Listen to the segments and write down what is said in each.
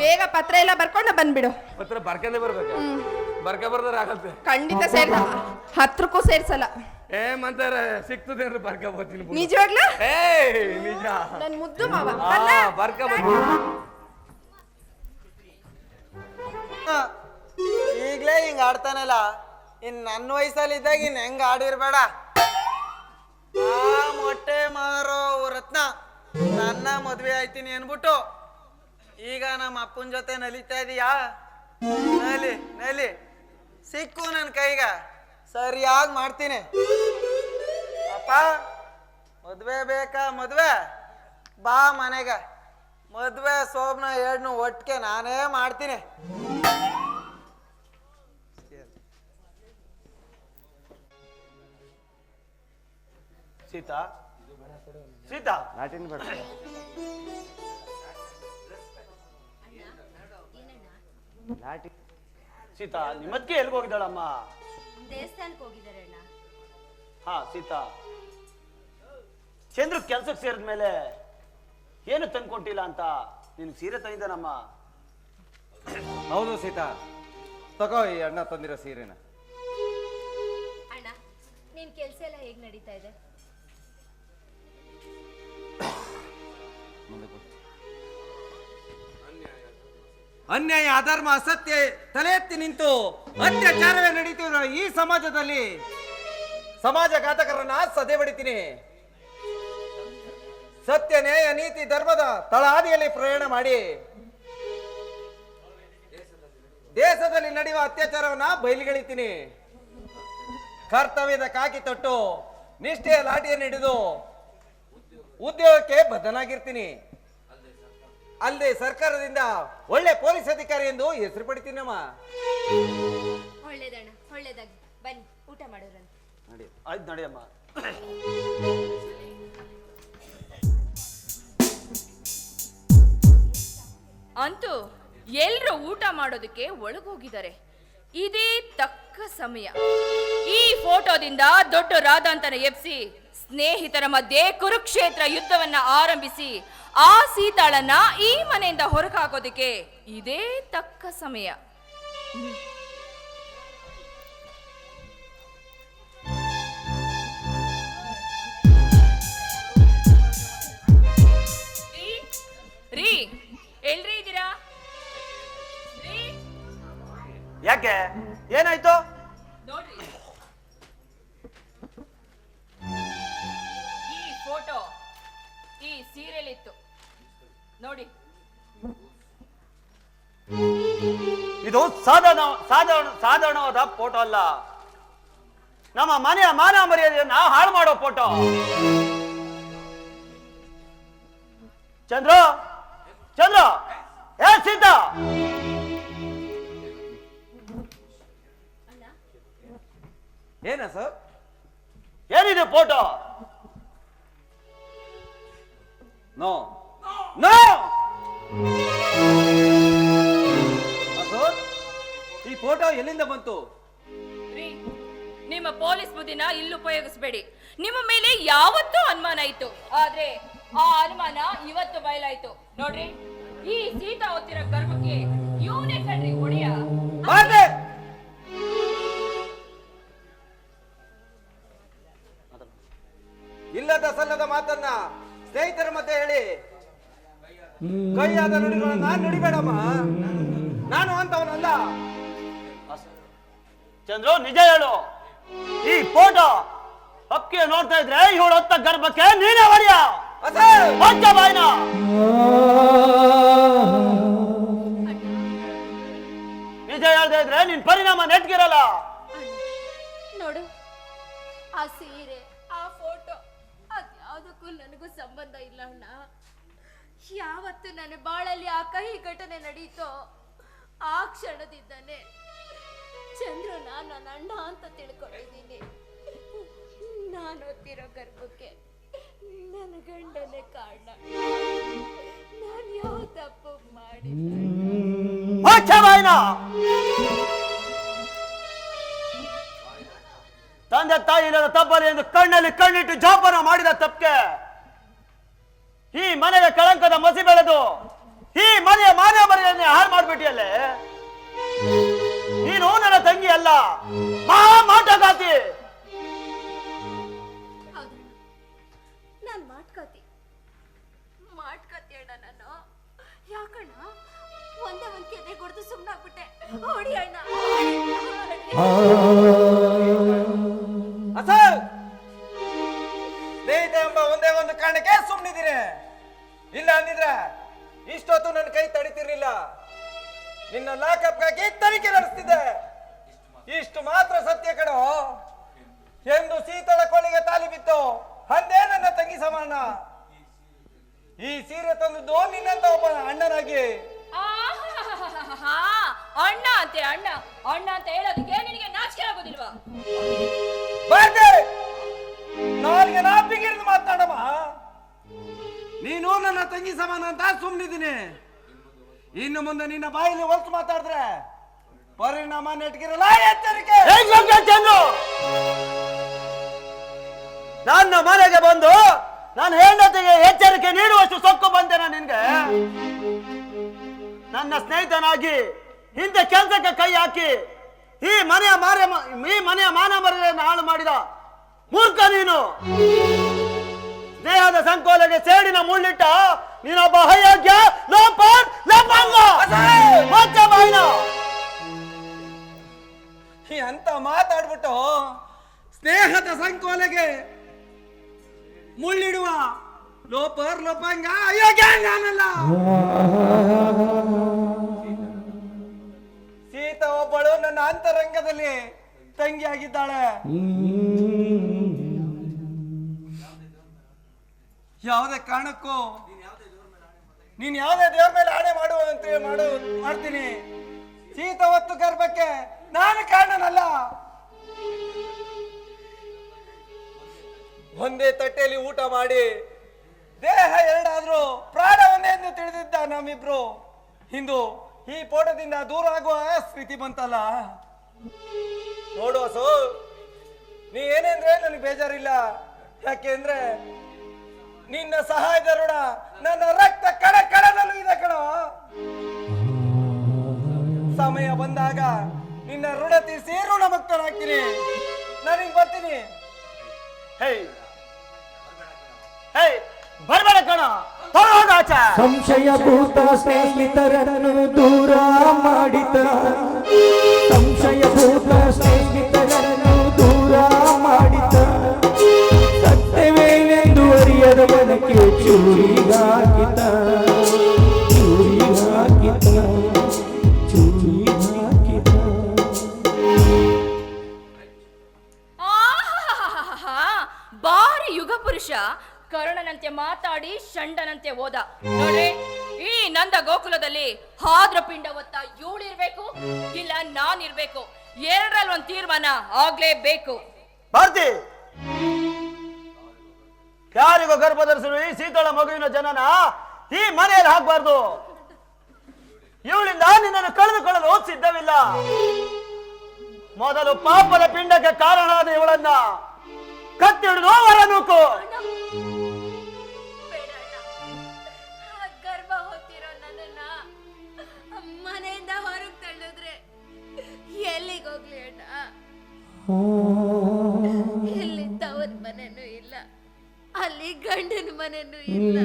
ಬೇಗ ಪತ್ರ ಎಲ್ಲ ಬರ್ಕೊಂಡು ಬಂದ್ಬಿಡು. ಪತ್ರ ಬರ್ಕಂದೇ ಬರ್ಬೇಕು. ಬರ್ಕ ಬರ್ದಾರ ಆಗತ್ತೆ. ಖಂಡಿತ ಸೇರ್ಸ ಹತ್ರಕ್ಕೂ ಸೇರ್ಸಲ್ಲ. ಏ ಮಂತಾರ ಸಿಕ್ತದೇನ್ರಿ ಬರ್ಕ ಬರ್ತೀನಿ ಬಿಡು. ನಿಜವಾಗ್ಲೂ ಏ ನಿಜ. ನನ್ ಮುದ್ದು ಮಾವ. ಆ, ಬರ್ಕ ಬರ್ತೀನಿ. ಈಗ್ಲೇ ಹಿಂಗ್ ಆಡ್ತಾನಲ್ಲ. ಇನ್ ನನ್ನ ವಯಸ್ಸಲ್ಲಿ ಇದ್ದಾಗ ಇನ್ ಹೆಂಗ್ ಆಡಿರ್ಬೇಡ. ಆ ಮೊಟ್ಟೆ ಮಾರೋ ರತ್ನ ನನ್ನ ಮದ್ವೆ ಆಯ್ತೀನಿ ಅನ್ಬಿಟ್ಟು ಈಗ ನಮ್ಮ ಅಪ್ಪನ ಜೊತೆ ನಲಿತಾ ಇದೀಯಾ? ನಲಿ ನಲಿ. ಸಿಕ್ಕು ನನ್ನ ಕೈಗ. ಸರಿಯಾಗಿ ಮಾಡ್ತೀನಿ. ಅಪ್ಪ ಮದ್ವೆ ಬೇಕಾ? ಮದ್ವೆ. ಬಾ ಮನೆಗ. ಮದ್ವೆ ಸೋಬ್ನ ಎರಡ್ನು ಒಟ್ಟಿಗೆ ನಾನೇ ಮಾಡ್ತೀನಿ. ಸೀತಾ? ಸೀತಾ? ಸೀತಾ ನಿಮ್ಮದ್ಕೆ ಎಲ್ಗೆ ಹೋಗಿದ್ದಾಳಮ್ಮ? ದೇವಸ್ಥಾನಕ್ಕೆ ಹೋಗಿದ್ದಾರೆ ಅಣ್ಣ. ಹಾ ಸೀತಾ. ಚಂದ್ರ ಕೆಲ್ಸಕ್ಕೆ ಸೇರಿದ ಮೇಲೆ ಏನು ತಂದ್ಕೊಟ್ಟಿಲ್ಲ ಅಂತ ನಿನ್ ಸೀರೆ ತಂದಿದ್ದಾನಮ್ಮ? ಹೌದು ಸೀತಾ. ತಗೋ ಈ ಅಣ್ಣ ತಂದಿರೋ ಸೀರೆನ. ಅಣ್ಣ ನಿನ್ ಕೆಲಸ ಎಲ್ಲ ಹೇಗ್ ನಡೀತಾ ಇದೆ? ಅನ್ಯಾಯ, ಅಧರ್ಮ, ಅಸತ್ಯ ತಲೆ ಎತ್ತಿ ನಿಂತು ಅತ್ಯಾಚಾರವೇ ನಡೀತಿರೋ ಈ ಸಮಾಜದಲ್ಲಿ ಸಮಾಜ ಘಾತಕರನ್ನ ಸದೆ ಬಡಿತೀನಿ ಸತ್ಯ, ನ್ಯಾಯ, ನೀತಿ, ಧರ್ಮದ ತಳಹಾದಿಯಲ್ಲಿ ಪ್ರಯಾಣ ಮಾಡಿ. ದೇಶದಲ್ಲಿ ನಡೆಯುವ ಅತ್ಯಾಚಾರವನ್ನ ಬಯಲಿಗೆಳಿತೀನಿ. ಕರ್ತವ್ಯದ ಕಾಕಿ ತೊಟ್ಟು ನಿಷ್ಠೆಯ ಲಾಠಿಯನ್ನು ಹಿಡಿದು ಉದ್ಯೋಗಕ್ಕೆ ಬದ್ಧನಾಗಿರ್ತೀನಿ. ಅಲ್ಲದೆ ಸರ್ಕಾರದಿಂದ ಒಳ್ಳೆ ಪೊಲೀಸ್ ಅಧಿಕಾರಿ ಎಂದು ಹೆಸರು ಪಡಿತೀನಮ್ಮ. ಒಳ್ಳೇದಣ್ಣ ಒಳ್ಳೇದಾಗಿ ಬನ್ನಿ ಊಟ ಮಾಡೋರಂತೆ. ನೋಡಿ ಆಯ್ತು ನಡಿಯಮ್ಮ ಅಂತೂ ಎಲ್ರು ಊಟ ಮಾಡೋದಕ್ಕೆ ಒಳಗೋಗಿದ್ದಾರೆ. ಇದೇ ತಕ್ಕ ಸಮಯ. ಈ ಫೋಟೋದಿಂದ ದೊಡ್ಡ ರಾಧಾಂತನ ಎಬ್ಸಿ ಸ್ನೇಹಿತರ ಮಧ್ಯೆ ಕುರುಕ್ಷೇತ್ರ ಯುದ್ಧವನ್ನ ಆರಂಭಿಸಿ ಆ ಸೀತಾಳನ್ನ ಈ ಮನೆಯಿಂದ ಹೊರಕಾಗೋದಿಕ್ಕೆ ಇದೇ ತಕ್ಕ ಸಮಯ. ಇದು ಸಾಧಾರಣ ಸಾಧಾರಣ ಸಾಧಾರಣವಾದ ಫೋಟೋ ಅಲ್ಲ. ನಮ್ಮ ಮನೆಯ ಮಾನ ಮರ್ಯಾದೆಯನ್ನ ಹಾಳು ಮಾಡೋ ಫೋಟೋ ಚಂದ್ರ ಚಂದ್ರ ಏ ಸಿದ್ಧ ಏನ ಸರ್? ಏನಿದೆ ಫೋಟೋ ನೋ. ನೋ! ಫೋಟೋ ಎಲ್ಲಿಂದ ಬಂತು? ರೀ ನಿಮ್ಮ ಪೊಲೀಸ್ ಬುದ್ಧಿನ ಇಲ್ಲಿ ಉಪಯೋಗಿಸ್ಬೇಡಿ. ನಿಮ್ಮ ಮೇಲೆ ಯಾವತ್ತೂ ಅನುಮಾನ ಇತ್ತು. ಆದ್ರೆ ಆ ಅನುಮಾನ ಇವತ್ತು ಬಯಲಾಯ್ತು. ನೋಡ್ರಿ ಈ ಸೀತಾ ಹೊತ್ತಿರೋ ಗರ್ಭಕ್ಕೆ ಇವನೇ ಕಣ್ರಿ ಮಾತೆ! ಇಲ್ಲದ ಸಲ್ಲದ ಮಾತನ್ನ ಸ್ನೇಹಿತರ ಮತ್ತೆ ಹೇಳಿ. ಕೈಯಾದ ನುಡಿಗಳನ್ನ ನಾನು ನುಡಿಬೇಡಮ್ಮ. ನಾನು ಅಂತವನಲ್ಲ. ಚಂದ್ರು, ನಿಜ ಹೇಳು. ಈ ಫೋಟೋ ಹಕ್ಕಿ ನೋಡ್ತಾ ಇದ್ರೆ ಇವಳು ಹೊತ್ತ ಗರ್ಭಕ್ಕೆ ನೀನೇ ಹೊಡೆಯ. ಬಾಯ್ನ. ನಿಜ ಹೇಳ್ದೆ ಇದ್ರೆ ನಿನ್ ಪರಿಣಾಮ ನೆಟ್ಗಿರಲ್ಲ. ನೋಡು, ಆ ಸೀರೆ, ಆ ಫೋಟೋ, ಅದ್ಯಾವುದಕ್ಕೂ ನನಗೂ ಸಂಬಂಧ ಇಲ್ಲ ಅಣ್ಣ. ಯಾವತ್ತು ನನ್ನ ಬಾಳಲ್ಲಿ ಆ ಕಹಿ ಘಟನೆ ನಡೀತೋ ಆ ಕ್ಷಣದಿಂದನೇ ಚಂದ್ರನ ನನ್ನ ಅಂತ ತಿಳ್ಕೊಂಡಿದ್ದೀನಿ. ನಾನು ಓದ್ತಿರೋ ಗರ್ಭಕ್ಕೆ ನನ್ನ ಗಂಡನೇ ಕಾರಣ. ನಾನು ಯಾವ ತಪ್ಪು ಮಾಡಿ ತಂದೆ ತಾಯಿ ಇಲ್ಲದ ತಪ್ಪಲ್ಲಿ ಎಂದು ಕಣ್ಣಲ್ಲಿ ಕಣ್ಣಿಟ್ಟು ಜೋಪಾನ ಮಾಡಿದ ತಪ್ಪಕ್ಕೆ ಈ ಮನೆಯ ಕಳಂಕದ ಮಸಿ ಬೆಳೆದು ಈ ಮನೆಯ ಮಾನ ಮನೆಯನ್ನೇ ಹಾಳು ಮಾಡ್ಬಿಟ್ಟಿಯಲ್ಲೇ? ನೀನು ನನ್ನ ತಂಗಿ ಅಲ್ಲ. ಮಾ ಮಾಟಗಾತಿ ಕಾತಿ. ನಾನು ಅಣ್ಣ ನಾನು. ಯಾಕಣ್ಣ? ಒಂದೇ ಒಂದು ಕೆದೆ ಕೊಡ್ದು ಸುಮ್ಮನಾಗ್ಬಿಟ್ಟೆ ಹೊಡಿ ಅಣ್ಣ. ತಂದದ್ದು ನಿನ್ನಂತ ಒಬ್ಬ ಅಣ್ಣನಾಗಿ. ಅಣ್ಣ ಅಂತೆ ಅಣ್ಣ. ಅಣ್ಣ ಅಂತ ಹೇಳೋದಕ್ಕೆ ನಿನಗೆ ನಾಚಿಕೆ ಆಗೋದಿಲ್ವಾ? ಬಾರ್ದೆ. ನಾಲ್ಗೆ ನಾ ಬಿಗಿರಿದು ಮಾತನಾಡಮ್ಮ ನೀನು ನನ್ನ ತಂಗಿ ಸಮಾನ ಅಂತ ಸುಮ್ಮನಿದ್ದೀನಿ ಇನ್ನು ಮುಂದೆ ನಿನ್ನ ಬಾಯಲ್ಲಿ ಹೊಲ್ತು ಮಾತಾಡಿದ್ರೆ ಪರಿಣಾಮ ನೆಟ್ಗಿರಲ್ಲ ಎಚ್ಚರಿಕೆ. ನನ್ನ ಮನೆಗೆ ಬಂದು ನನ್ನ ಹೆಂಡತಿಗೆ ಎಚ್ಚರಿಕೆ ನೀಡುವಷ್ಟು ಸೊಕ್ಕು ಬಂದೆ ನಾನು ನಿನ್ಗೆ? ನನ್ನ ಸ್ನೇಹಿತನಾಗಿ ಹಿಂದೆ ಕೆಲಸಕ್ಕೆ ಕೈ ಹಾಕಿ ಈ ಮನೆಯ ಮಾರ ಈ ಮನೆಯ ಮಾನ ಮರ್ಯಾದೆಯನ್ನು ಹಾಳು ಮಾಡಿದ ಮೂರ್ಖ ನೀನು. ದೇಹದ ಸಂಕೋಲೆಗೆ ಸೇಡಿನ ಮುಳ್ಳಿಟ್ಟ ನೀನೊಬ್ಬ ಅಯೋಗ್ಯ ಸೀತ ಒಬ್ಬಳು ನನ್ನ ಅಂತರಂಗದಲ್ಲಿ ತಂಗಿಯಾಗಿದ್ದಾಳೆ. ಯಾವುದೇ ಕಾರಣಕ್ಕೂ ನೀನ್ ಯಾವುದೇ ದೇವ್ರ ಮೇಲೆ ಆಣೆ ಮಾಡು ಅಂತ ಮಾಡು, ಮಾಡ್ತೀನಿ. ಸೀತ ಹೊತ್ತು ಗರ್ಭಕ್ಕೆ ನಾನು ಕಾರಣನಲ್ಲ. ಒಂದೇ ತಟ್ಟೆಯಲ್ಲಿ ಊಟ ಮಾಡಿ ದೇಹ ಎರಡಾದ್ರೂ ಪ್ರಾಣವನ್ನೇ ಎಂದು ತಿಳಿದಿದ್ದ ನಮ್ಮಿಬ್ರು. ಇಂದು ಈ ಪೋಟದಿಂದ ದೂರ ಆಗುವ ಸ್ಥಿತಿ ಬಂತಲ್ಲ. ನೋಡು ಸೋ ನೀ ಏನೇಂದ್ರೆ ನನಗೆ ಬೇಜಾರಿಲ್ಲ. ಯಾಕೆಂದ್ರೆ ನಿನ್ನ ಸಹಾಯದ ಋಣ ನನ್ನ ರಕ್ತ ಕಣ ಕಣದಲ್ಲೂ ಇದೆ ಕಣ. ಸಮಯ ಬಂದಾಗ ನಿನ್ನ ಋಣ ತೀರಿಸಿ ಋಣ ಮುಕ್ತನಾಗ್ತೀನಿ. ನಾನಿಂಗ್ ಬರ್ತೀನಿ. ಹೇ ಹೇ ಬರ್ಬೇಡ ಕಣ. ತೊಗೊಂಡು ಸಂಶಯ ಭೂತ ಸ್ನೇಹಿತರನ್ನು ದೂರ ಮಾಡಿದ. ಸಂಶಯಭೂತ ಸ್ನೇಹಿತರನ್ನು ದೂರ ಮಾಡಿದ. ಸತ್ಯವೇನೆಂದು ಅರಿಯದ ಮನಕ್ಕೆ ಚೂರಿ ಹೋದ. ನೋಡ್ರಿ, ಈ ನಂದ ಗೋಕುಲದಲ್ಲಿ ಹಾದ್ರ ಪಿಂಡ ಹೊತ್ತ ಇವಳಿರ್ಬೇಕು ಇಲ್ಲ ನಾನಿರ್ಬೇಕು. ಎರಡರಲ್ಲಿ ಒಂದ್ ತೀರ್ಮಾನ ಆಗ್ಲೇಬೇಕು. ಭಾರತಿ! ಯಾರಿಗೂ ಈ ಸೀತಾಳ ಮಗುವಿನ ಜನನ ಈ ಮನೆಯಲ್ಲಿ ಹಾಕ್ಬಾರ್ದು. ಇವಳಿಂದ ನಿನ್ನನ್ನು ಕಳೆದುಕೊಳ್ಳಲು ಸಿದ್ಧವಿಲ್ಲ. ಮೊದಲು ಪಾಪದ ಪಿಂಡಕ್ಕೆ ಕಾರಣವಾದ ಇವಳನ್ನ ಕತ್ತಿ ಹಿಡಿದು ನೂಕು. ಹೋಗ್ಲಿ ಅಣ್ಣ ಇಲ್ಲಿ ತವರ್ ಮನೆನೂ ಇಲ್ಲ. ಅಲ್ಲಿ ಗಂಡನ ಮನೆನೂ ಇಲ್ಲ.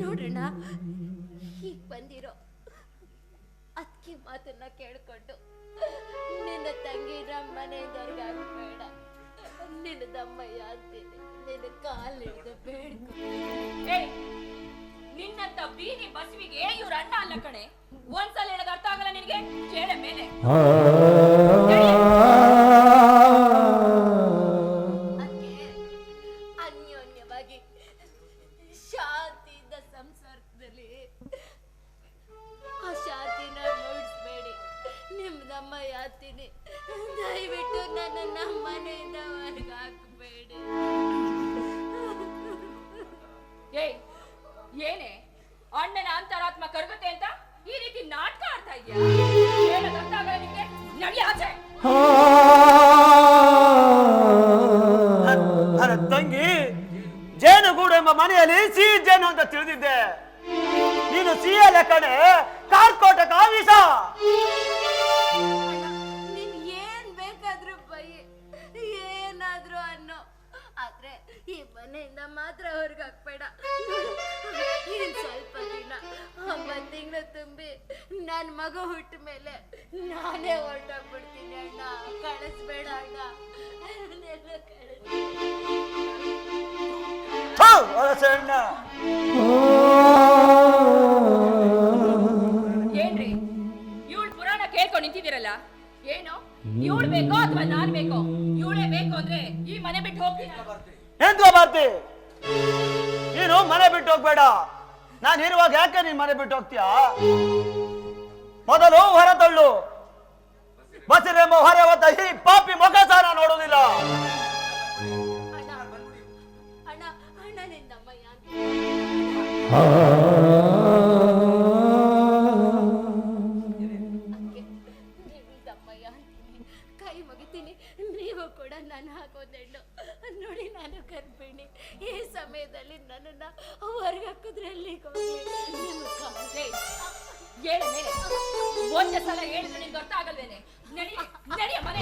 ನೋಡೋಣ ಈಗ ಬಂದಿರೋ ಅದಕ್ಕೆ ಮಾತನ್ನ ಕೇಳ್ಕೊಂಡು ನಿನ್ನ ತಂಗಿರ ಮನೆಯಿಂದವ್ರಿಗೆ ಆಗ್ಬೇಡ. ನಿನ್ನ ದಮ್ಮಯ್ಯ ಅಂತೀನಿ ನಿನ್ನ ಕಾಲು ಹಿಡಿದು ಬೇಡ್ಕೊ. ಏಯ್, ನಿನ್ನಂತ ಬೀದಿ ಬಸವಿಗೆ ಇವ್ರ ಅಣ್ಣ ಅಲ್ಲ ಕಣೆ. ಒಂದ್ಸಲ ಹೇಳೋದು ಅರ್ಥ ಆಗಲ್ಲ ನಿನಗೆ? ಕೇಳ ಮೇಲೆ. ಅನ್ಯೋನ್ಯವಾಗಿ ಶಾಂತಿಯಿಂದ ಸಂಸಾರದಲ್ಲಿ ಆ ಶಾಂತಿನ ಮೂಡಿಸ್ಬೇಡಿ ನಿಮ್ದಮ್ಮ ಯಾತಿನಿ ದಯವಿಟ್ಟು ನನ್ನ ನಮ್ಮ ಮನೆಯಿಂದ ಹೊರಗೆ ಹಾಕಬೇಡಿ. ಏಯ್ ಏನೇ? ಅಣ್ಣನ ಅಂತರಾತ್ಮ ಕರಗುತ್ತೆ ಅಂತ? ಈ ರೀತಿ ನಾಟಕ ಆಡ್ತಾ ಇದೆಯಾ ನಡಿ ಆಚೆ. ತಂಗಿ ಜೇನುಗೂಡು ಎಂಬ ಮನೆಯಲ್ಲಿ ಸಿಹಿ ಜೇನು ಅಂತ ತಿಳಿದಿದ್ದೆ. ನೀನು ಸಿಯಲೆ ಕಣೆ ಕಾರ್ಕೋಟ ಕಾವಿಸ ನೀನ್ ಏನ್ ಬೇಕಾದ್ರೂ ಬೈ ಏನಾದ್ರೂ ಅನ್ನೋ. ಆದ್ರೆ ಈ ಮನೆಯಿಂದ ಮಾತ್ರ ಹೊರಗೆ ಹಾಕ್ಬೇಡ. ಸ್ವಲ್ಪ ತಿಂಗಳು ತುಂಬಿ ನನ್ ಮಗ ಹುಟ್ಟ ಮೇಲೆ ನಾನೇ ಹೊರಟೋಗ್ಬಿಡ್ತೀನಿ ಅಣ್ಣ. ಕಳಿಸ್ಬೇಡ ಅಣ್ಣ. ಏನ್ರಿ? ಇವಳು ಪುರಾಣ ಕೇಳ್ಕೊಂಡು ನಿಂತಿದ್ದೀರಲ್ಲ? ಏನು? ಇವಳು ಬೇಕೋ ಅಥವಾ ನಾನ್ ಬೇಕೋ? ಇವಳೇ ಬೇಕು ಅಂದ್ರೆ ಈ ಮನೆ ಬಿಟ್ಟು ಹೋಗ್ತೀನಿ. ಬರ್ತಿ? ನೀನು ಮನೆ ಬಿಟ್ಟು ಹೋಗ್ಬೇಡ. ನಾನು ಇರುವಾಗ ಯಾಕೆ ನೀನ್ ಮನೆ ಬಿಟ್ಟು ಹೋಗ್ತೀಯಾ? ಮೊದಲು ಹೊರ ತಳ್ಳು. ಬಸಿರೆಂಬ ಹೊರೆ ಹೊತ್ತ ಈ ಪಾಪಿ ನಾನು ನೋಡುವುದಿಲ್ಲ ಅಣ್ಣ ಅಣ್ಣ ಅಣ್ಣ ನಿನ್ನಮ್ಮಯ್ಯ ಮುಗಿತೀನಿ ನೀವು ಕೂಡ ನಾನು ಹಾಕೋದೆಣ್ಣು ನೋಡಿ ನಾನು ಗರ್ಭಿಣಿ. ಈ ಸಮಯದಲ್ಲಿ ನನ್ನನ್ನು ಹೊರಗೆ ಹಾಕಿದ್ರಲ್ಲಿ ಹೇಳ ಒಂದು ಸಲ ಹೇಳಿದ್ರೆ ನಿನ್ಗೆ ಗೊತ್ತಾಗಲ್ವೇನೆ? ನಡಿ ನಡಿಯ ಮನೆ